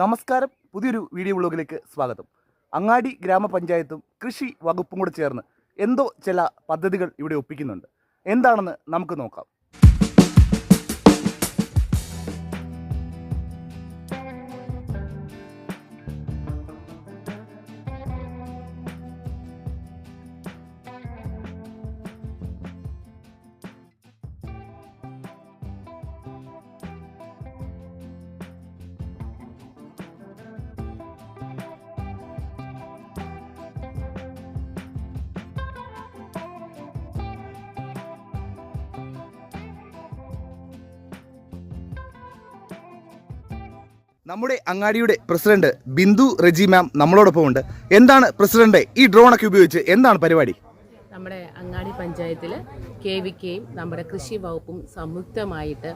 നമസ്കാരം. പുതിയൊരു വീഡിയോ വ്ളോഗിലേക്ക് സ്വാഗതം. അങ്ങാടി ഗ്രാമപഞ്ചായത്തും കൃഷി വകുപ്പും കൂടെ ചേർന്ന് എന്തോ ചില പദ്ധതികൾ ഇവിടെ ഒപ്പിക്കുന്നുണ്ട്. എന്താണെന്ന് നമുക്ക് നോക്കാം. നമ്മുടെ അങ്ങാടിയുടെ പ്രസിഡന്റ് ബിന്ദു റെജി മാം നമ്മളോടൊപ്പം ഉണ്ട് എന്താണ് പ്രസിഡന്റ് ഈ ഡ്രോണൊക്കെ ഉപയോഗിച്ച് എന്താണ് പരിപാടി? നമ്മുടെ അങ്ങാടി പഞ്ചായത്തിൽ കെ വി കെയും നമ്മുടെ കൃഷി വകുപ്പും സംയുക്തമായിട്ട്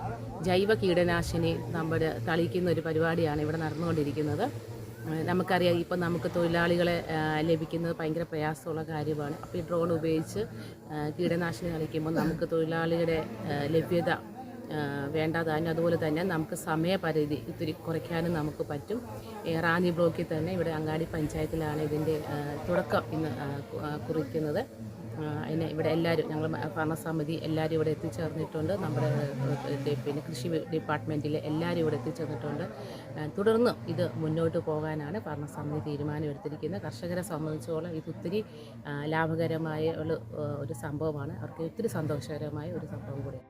ജൈവ കീടനാശിനി നമ്മുടെ തളിക്കുന്ന ഒരു പരിപാടിയാണ് ഇവിടെ നടന്നുകൊണ്ടിരിക്കുന്നത്. നമുക്കറിയാം ഇപ്പം നമുക്ക് തൊഴിലാളികളെ ലഭിക്കുന്നത് ഭയങ്കര പ്രയാസമുള്ള കാര്യമാണ്. അപ്പോൾ ഈ ഡ്രോൺ ഉപയോഗിച്ച് കീടനാശിനി തളിക്കുമ്പോൾ നമുക്ക് തൊഴിലാളിയുടെ ലഭ്യത വേണ്ടാതാനും അതുപോലെ തന്നെ നമുക്ക് സമയപരിധി ഇത്തിരി കുറയ്ക്കാനും നമുക്ക് പറ്റും. റാന്നി ബ്ലോക്കിൽ തന്നെ ഇവിടെ അങ്ങാടി പഞ്ചായത്തിലാണ് ഇതിന്റെ തുടക്കം ഇന്ന് കുറിക്കുന്നത്. അതിനെ ഇവിടെ എല്ലാവരും ഞങ്ങൾ ഭരണസമിതി എല്ലാവരും ഇവിടെ എത്തിച്ചേർന്നിട്ടുണ്ട്. നമ്മുടെ പിന്നെ കൃഷി ഡിപ്പാർട്ട്മെന്റിലെ എല്ലാവരും ഇവിടെ എത്തിച്ചേർന്നിട്ടുണ്ട്. തുടർന്നും ഇത് മുന്നോട്ട് പോകാനാണ് ഭരണസമിതി തീരുമാനമെടുത്തിരിക്കുന്നത്. കർഷകരെ സംബന്ധിച്ചോളം ഇത് ഒത്തിരി ലാഭകരമായ ഒരു സംഭവമാണ്. അവർക്ക് ഒത്തിരി സന്തോഷകരമായ ഒരു സംഭവം കൂടിയാണ്.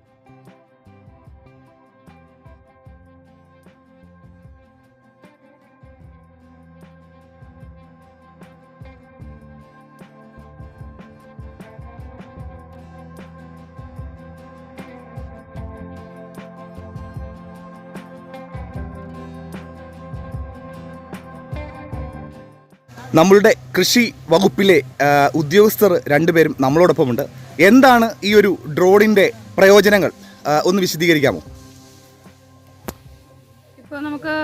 നമ്മളുടെ കൃഷി വകുപ്പിലെ ഉദ്യോഗസ്ഥർ രണ്ടുപേരും നമ്മളോടൊപ്പമുണ്ട്. എന്താണ് ഈ ഒരു ഡ്രോണിന്റെ പ്രയോജനങ്ങൾ? ഒന്ന് വിശദീകരിക്കാമോ? ഇപ്പോൾ നമുക്ക്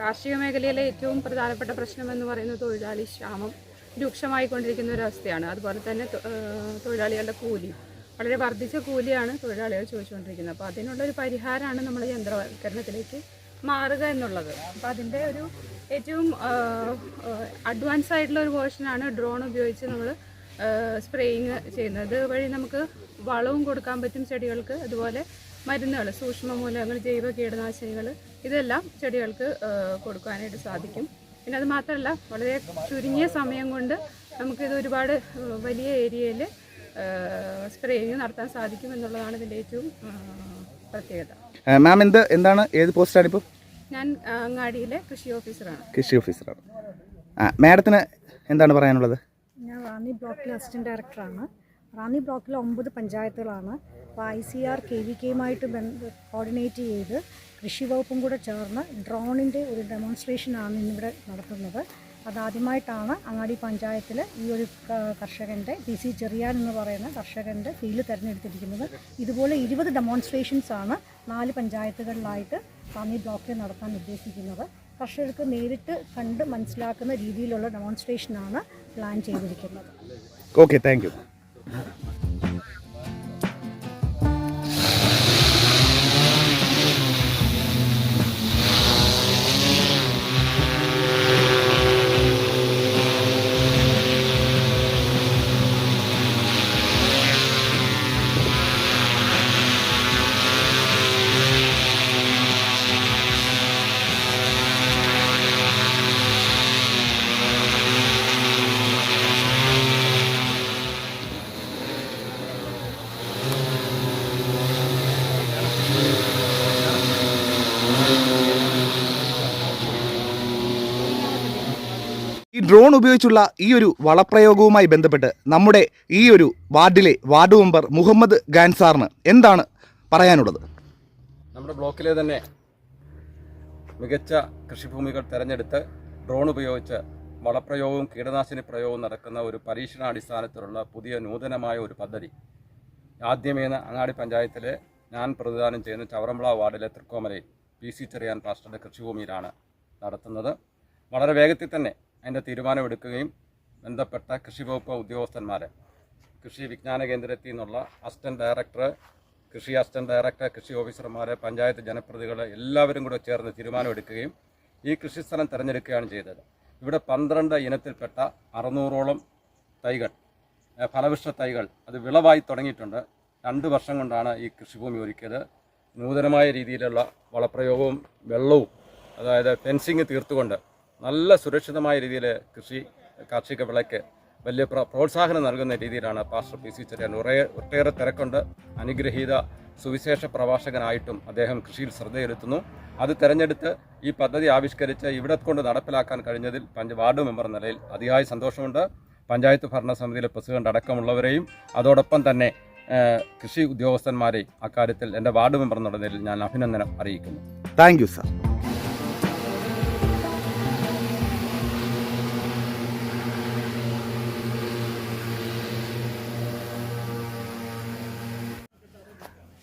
കാർഷിക മേഖലയിലെ ഏറ്റവും പ്രധാനപ്പെട്ട പ്രശ്നം എന്ന് പറയുന്നത് തൊഴിലാളി ക്ഷാമം രൂക്ഷമായിക്കൊണ്ടിരിക്കുന്ന ഒരു അവസ്ഥയാണ്. അതുപോലെ തന്നെ തൊഴിലാളികളുടെ കൂലി. വളരെ വർദ്ധിച്ച കൂലിയാണ് തൊഴിലാളികൾ ചോദിച്ചുകൊണ്ടിരിക്കുന്നത്. അപ്പോൾ അതിനുള്ളൊരു പരിഹാരമാണ് നമ്മൾ യന്ത്രവൽക്കരണത്തിലേക്ക് മാറുക എന്നുള്ളത്. അപ്പോൾ അതിന്റെ ഒരു ഏറ്റവും അഡ്വാൻസ് ആയിട്ടുള്ള ഒരു വേർഷനാണ് ഡ്രോൺ ഉപയോഗിച്ച് നമ്മൾ സ്പ്രേയിങ് ചെയ്യുന്നത്. വഴി നമുക്ക് വളവും കൊടുക്കാൻ പറ്റും ചെടികൾക്ക്. അതുപോലെ മരുന്നുകൾ സൂക്ഷ്മ മൂലകങ്ങൾ ജൈവ കീടനാശിനികൾ ഇതെല്ലാം ചെടികൾക്ക് കൊടുക്കാനായിട്ട് സാധിക്കും. പിന്നെ അത് മാത്രമല്ല വളരെ ചുരുങ്ങിയ സമയം കൊണ്ട് നമുക്കിത് ഒരുപാട് വലിയ ഏരിയയിൽ സ്പ്രേയിങ് നടത്താൻ സാധിക്കും എന്നുള്ളതാണ് ഇതിന്റെ ഏറ്റവും പ്രത്യേകത. മാം എന്ത് എന്താണ് ഏത് പോസ്റ്റാണ് ഇപ്പോൾ ഞാൻ അങ്ങാടിയിലെ കൃഷി ഓഫീസറാണ്. കൃഷി ഓഫീസറാണ്. ആ മാഡത്തിന് എന്താണ് പറയാനുള്ളത്? ഞാൻ റാന്നി ബ്ലോക്കിലെ അസിസ്റ്റന്റ് ഡയറക്ടറാണ്. റാന്നി ബ്ലോക്കിലെ ഒമ്പത് പഞ്ചായത്തുകളാണ്. അപ്പോൾ I C R K V കെയുമായിട്ട് coordinate ചെയ്ത് കൃഷി വകുപ്പും കൂടെ ചേർന്ന് ഡ്രോണിന്റെ ഒരു ഡെമോൺസ്ട്രേഷനാണ് ഇന്നിവിടെ നടത്തുന്നത്. അതാദ്യമായിട്ടാണ് അങ്ങാടി പഞ്ചായത്തിൽ ഈ ഒരു കർഷകന്റെ പി സി ചെറിയാൻ എന്ന് പറയുന്ന കർഷകന്റെ ഫീൽഡ് തിരഞ്ഞെടുത്തിരിക്കുന്നത്. ഇതുപോലെ ഇരുപത് ഡെമോൺസ്ട്രേഷൻസാണ് ആണ് നാല് പഞ്ചായത്തുകളിലായിട്ട് റാന്നി ബ്ലോക്കിൽ നടത്താൻ ഉദ്ദേശിക്കുന്നത്. കർഷകർക്ക് നേരിട്ട് കണ്ട് മനസ്സിലാക്കുന്ന രീതിയിലുള്ള ഡെമോൺസ്ട്രേഷനാണ് പ്ലാൻ ചെയ്തിരിക്കുന്നത്. ഓക്കെ താങ്ക് ഡ്രോൺ ഉപയോഗിച്ചുള്ള ഈ ഒരു വളപ്രയോഗവുമായി ബന്ധപ്പെട്ട് നമ്മുടെ ഈ ഒരു വാർഡിലെ വാർഡ് മെമ്പർ മുഹമ്മദ് ഗാൻസാറിന് എന്താണ് പറയാനുള്ളത്? നമ്മുടെ ബ്ലോക്കിലെ തന്നെ മികച്ച കൃഷിഭൂമികൾ തിരഞ്ഞെടുത്ത് ഡ്രോൺ ഉപയോഗിച്ച് വളപ്രയോഗവും കീടനാശിനി പ്രയോഗവും നടക്കുന്ന ഒരു പരീക്ഷണാടിസ്ഥാനത്തിലുള്ള പുതിയ നൂതനമായ ഒരു പദ്ധതി. ആദ്യമേന്ന് അങ്ങാടി പഞ്ചായത്തിലെ ഞാൻ പ്രതിദാനം ചെയ്യുന്ന ചവറമ്പള വാർഡിലെ തൃക്കോമലയിൽ പി സി ചെറിയാൻ പാസ്റ്ററുടെ കൃഷിഭൂമിയിലാണ് നടത്തുന്നത്. വളരെ വേഗത്തിൽ തന്നെ അതിന്റെ തീരുമാനമെടുക്കുകയും ബന്ധപ്പെട്ട കൃഷി വകുപ്പ് ഉദ്യോഗസ്ഥന്മാരെ കൃഷി വിജ്ഞാന കേന്ദ്രത്തിൽ നിന്നുള്ള അസിസ്റ്റന്റ് ഡയറക്ടർ കൃഷി അസിസ്റ്റന്റ് ഡയറക്ടർ കൃഷി ഓഫീസർമാരെ പഞ്ചായത്ത് ജനപ്രതിനിധികൾ എല്ലാവരും കൂടെ ചേർന്ന് തീരുമാനമെടുക്കുകയും ഈ കൃഷിസ്ഥലം തിരഞ്ഞെടുക്കുകയാണ് ചെയ്തത്. ഇവിടെ പന്ത്രണ്ട് ഇനത്തിൽപ്പെട്ട അറുന്നൂറോളം തൈകൾ ഫലവൃക്ഷ തൈകൾ അത് വിളവായി തുടങ്ങിയിട്ടുണ്ട്. രണ്ട് വർഷം കൊണ്ടാണ് ഈ കൃഷിഭൂമി ഒരുക്കിയത്. നൂതനമായ രീതിയിലുള്ള വളപ്രയോഗവും വെള്ളവും അതായത് ഫെൻസിങ് തീർത്തുകൊണ്ട് നല്ല സുരക്ഷിതമായ രീതിയിൽ കൃഷി കാർഷിക വിളയ്ക്ക് വലിയ പ്ര- പ്രോത്സാഹനം നൽകുന്ന രീതിയിലാണ് പാസ്റ്റർ പി സി ചെറിയാൻ ഒരേ ഒട്ടേറെ തിരക്കുണ്ട്. അനുഗ്രഹീത സുവിശേഷ പ്രഭാഷകനായിട്ടും അദ്ദേഹം കൃഷിയിൽ ശ്രദ്ധയെടുത്തുന്നു അത് തിരഞ്ഞെടുത്ത് ഈ പദ്ധതി ആവിഷ്കരിച്ച് ഇവിടെ കൊണ്ട് നടപ്പിലാക്കാൻ കഴിഞ്ഞതിൽ പഞ്ച വാർഡ് മെമ്പർ നിലയിൽ അതിയായ സന്തോഷമുണ്ട്. പഞ്ചായത്ത് ഭരണസമിതിയിലെ പ്രസിഡന്റ് അടക്കമുള്ളവരെയും അതോടൊപ്പം തന്നെ കൃഷി ഉദ്യോഗസ്ഥന്മാരെയും അക്കാര്യത്തിൽ എന്റെ വാർഡ് മെമ്പർ എന്നുള്ള നിലയിൽ ഞാൻ അഭിനന്ദനം അറിയിക്കുന്നു. Thank you sir.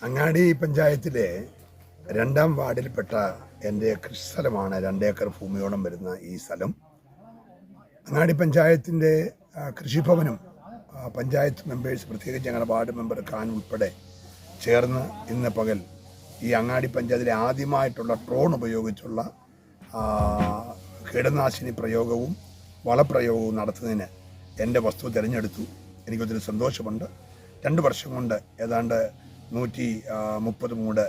അങ്ങാടി പഞ്ചായത്തിലെ രണ്ടാം വാർഡിൽപ്പെട്ട എന്റെ കൃഷി സ്ഥലമാണ് രണ്ടേക്കർ ഭൂമിയോളം വരുന്ന ഈ സ്ഥലം. അങ്ങാടി പഞ്ചായത്തിന്റെ കൃഷിഭവനും പഞ്ചായത്ത് മെമ്പേഴ്സ് പ്രത്യേകിച്ച് ഞങ്ങളുടെ വാർഡ് മെമ്പർ ഖാൻ ഉൾപ്പെടെ ചേർന്ന് ഇന്ന് പകൽ ഈ അങ്ങാടി പഞ്ചായത്തിലെ ആദ്യമായിട്ടുള്ള ഡ്രോൺ ഉപയോഗിച്ചുള്ള കീടനാശിനി പ്രയോഗവും വളപ്രയോഗവും നടത്തുന്നതിന് എന്റെ വസ്തു തിരഞ്ഞെടുത്തു. എനിക്കൊത്തിരി സന്തോഷമുണ്ട്. രണ്ട് വർഷം കൊണ്ട് ഏതാണ്ട് നൂറ്റി മുപ്പത് മൂട്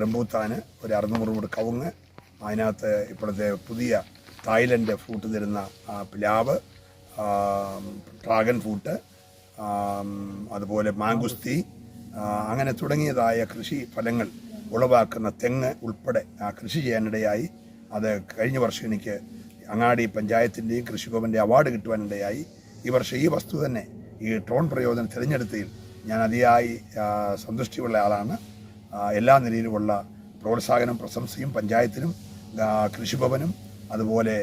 റംബൂത്താന് ഒരു അറുന്നൂറ് മൂട് കവുങ്ങ് അതിനകത്ത് ഇപ്പോഴത്തെ പുതിയ തായ്ലൻഡ് ഫ്രൂട്ട് തരുന്ന പ്ലാവ് ഡ്രാഗൺ ഫ്രൂട്ട് അതുപോലെ മാങ്കുസ്തി അങ്ങനെ തുടങ്ങിയതായ കൃഷി ഫലങ്ങൾ ഉളവാക്കുന്ന തെങ്ങ് ഉൾപ്പെടെ ആ, കൃഷി ചെയ്യാനിടയായി. അത് കഴിഞ്ഞ വർഷം എനിക്ക് അങ്ങാടി പഞ്ചായത്തിന്റെയും കൃഷിഭവന്റെ അവാർഡ് കിട്ടുവാനിടയായി. ഈ വർഷം ഈ വസ്തു തന്നെ ഈ ട്രോൺ പ്രയോജനം തിരഞ്ഞെടുത്തതിൽ ഞാൻ അതിയായി സന്തുഷ്ടിയുള്ള ആളാണ്. എല്ലാ നിലയിലുമുള്ള പ്രോത്സാഹനം പ്രശംസയും പഞ്ചായത്തിനും കൃഷിഭവനും അതുപോലെ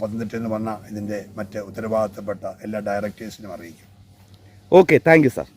പത്തനംതിട്ട എന്ന് വന്ന ഇതിന്റെ മറ്റ് ഉത്തരവാദിത്തപ്പെട്ട എല്ലാ ഡയറക്ടേഴ്സിനും അറിയിക്കും. Okay thank you sir